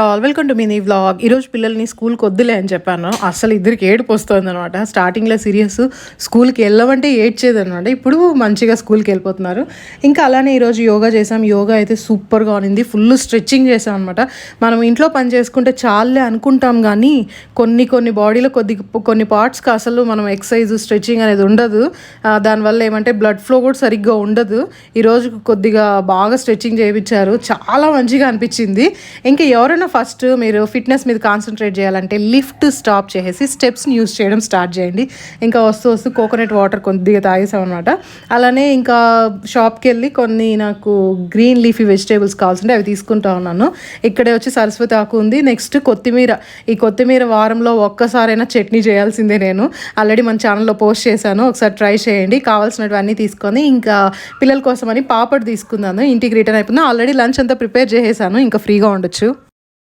All welcome to mini vlog ఈరోజు పిల్లల్ని స్కూల్కి వద్దులే అని చెప్పాను. అసలు ఇద్దరికి ఏడుపు వస్తుంది అనమాట స్టార్టింగ్లో సీరియస్ స్కూల్కి వెళ్ళమంటే ఏడ్చేది అనమాట ఇప్పుడు మంచిగా స్కూల్కి వెళ్ళిపోతున్నారు. ఇంకా అలానే ఈరోజు యోగా చేసాం యోగా అయితే సూపర్గా ఉన్నింది. ఫుల్ స్ట్రెచ్చింగ్ చేసాం అనమాట మనం ఇంట్లో పని చేసుకుంటే చాలే అనుకుంటాం కానీ కొన్ని కొన్ని బాడీలో కొద్ది కొన్ని పార్ట్స్కి అసలు మనం ఎక్సర్సైజ్ స్ట్రెచ్చింగ్ అనేది ఉండదు. దానివల్ల ఏమంటే బ్లడ్ ఫ్లో కూడా సరిగ్గా ఉండదు. ఈరోజు కొద్దిగా బాగా స్ట్రెచ్చింగ్ చేయించారు. చాలా మంచిగా అనిపించింది. ఇంకా ఎవరైనా ఫస్ట్ మీరు ఫిట్నెస్ మీద కాన్సన్ట్రేట్ చేయాలంటే లిఫ్ట్ స్టాప్ చేసేసి స్టెప్స్ని యూస్ చేయడం స్టార్ట్ చేయండి. ఇంకా వస్తూ వస్తూ కోకోనట్ వాటర్ కొద్దిగా తాగేసాం అనమాట అలానే ఇంకా షాప్కి వెళ్ళి కొన్ని నాకు గ్రీన్ లీఫీ వెజిటేబుల్స్ కావాల్సింటే అవి తీసుకుంటా ఉన్నాను. ఇక్కడే వచ్చి సరస్వతి ఆకు ఉంది. నెక్స్ట్ కొత్తిమీర. ఈ కొత్తిమీర వారంలో ఒక్కసారైనా చట్నీ చేయాల్సిందే నేను. ఆల్రెడీ మన ఛానల్లో పోస్ట్ చేశాను. ఒకసారి ట్రై చేయండి. కావాల్సినవన్నీ తీసుకొని ఇంకా పిల్లల కోసమని పాపడ్ తీసుకున్నాను. ఇంటికి రిటర్న్ అయిపోయింది. ఆల్రెడీ లంచ్ అంతా ప్రిపేర్ చేసేసాను. ఇంకా ఫ్రీగా ఉండొచ్చు.